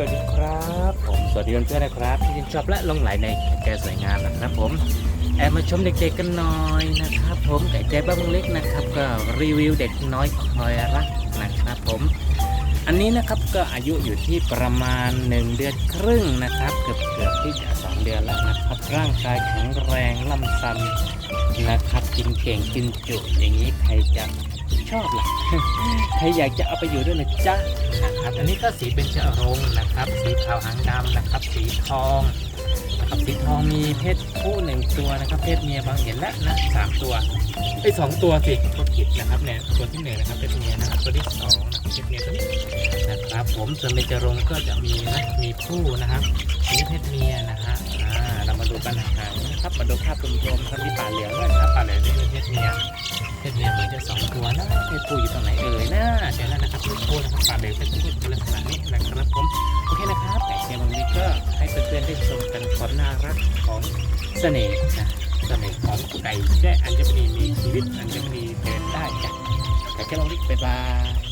วัสดีครับผมสวัสดีเพื่อนๆนะครับที่ชื่นชอบและลงไหลในไก่แจ้สวยงามนะครับผมแอบมาชมเด็กๆกันหน่อยนะครับ ผมไก่แจ้บ้างเล็กนะครับ ก็รีวิวเด็กน้อยคอยรักนะครับผม อันนี้นะครับก็อายุอยู่ที่ประมาณ 1 เดือนครึ่งนะครับ เกือบเกือบ ร่างกายแข็งแรงล่ำซ้ำนะครับกินเก่งกินจุอย่างนี้ใครจะชอบล่ะใครอยากจะเอาไปอยู่ด้วยนะจ๊ะนะครับอันนี้ก็สีเป็นจรงนะครับ สีขาวหางดำนะครับ สีทองนะครับสีทองมีเพศผู้หนึ่งตัวนะครับเพศเมียบางเห็นแล้วนะสามตัวไอ้สองตัวสิตัวผิดนะครับเนี่ยตัวที่หนึ่งนะครับเป็นเมียนะครับตัวที่สองนะครับเพศเมียตัวนี้นะครับ ผมส่วนเบญจรงก็จะมีนะมีผู้นะครับ ครับมาดูภาพรวมๆครับที่ป่าเหลืองด้วยนะครับป่าเหลืองนี่เป็นเพศเมียเพศเมียเหมือนจะสองตัวนะเพศผู้อยู่ตรงไหนเอ่ยนะเดี๋ยวนั้นนะครับเพศผู้นะครับป่าเหลวเพศผู้เป็นลักษณะนี้นะครับผมโอเคนะครับไก่เชียงวันนี้ก็ให้เพื่อนๆได้ชมกันความน่ารักของเสน่ห์นะเสน่ห์ของไก่แจ้อัญมณีมีชีวิตอัญมณีเดินได้จ้ะไก่เชียงวันนี้บ๊ายบาย